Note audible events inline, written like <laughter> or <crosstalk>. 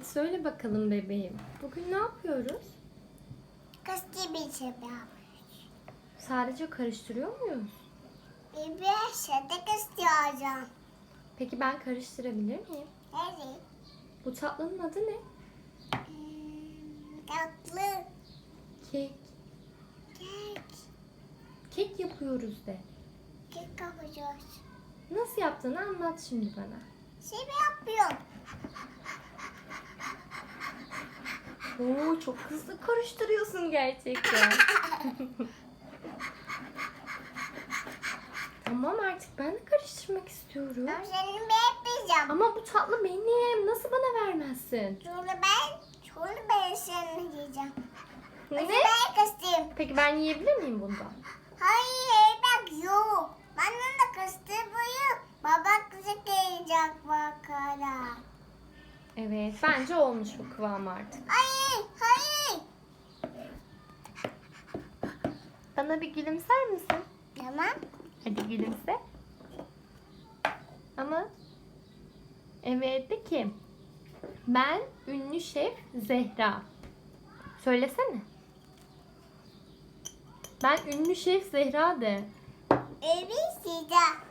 Hadi söyle bakalım bebeğim. Bugün ne yapıyoruz? Kastı bir şey yapmış. Sadece karıştırıyor muyuz? Bir şeyde kastı alacağım. Peki ben karıştırabilir miyim? Evet. Bu tatlının adı ne? Hmm, tatlı. Kek. Kek. Kek yapıyoruz de. Kek kapacağız. Nasıl yaptığını anlat şimdi bana. Şey yapıyorum. Oo çok hızlı karıştırıyorsun gerçekten. <laughs> tamam artık ben de karıştırmak istiyorum. Ben senin yapacağım. Ama bu tatlı benim. Nasıl bana vermezsin? Sonra ben, sonra ben seni yiyeceğim. Ne? Ben kastım. Peki ben yiyebilir miyim bundan? Hayır bak yok. Bana da kastı boyu. Baba kızı gelecek bakara. Evet bence olmuş bu kıvam artık. Hayır. Bana bir gülümser misin? Tamam. Hadi gülümse. Ama evet de ki ben ünlü şef Zehra. Söylesene. Ben ünlü şef Zehra de. Evet, size.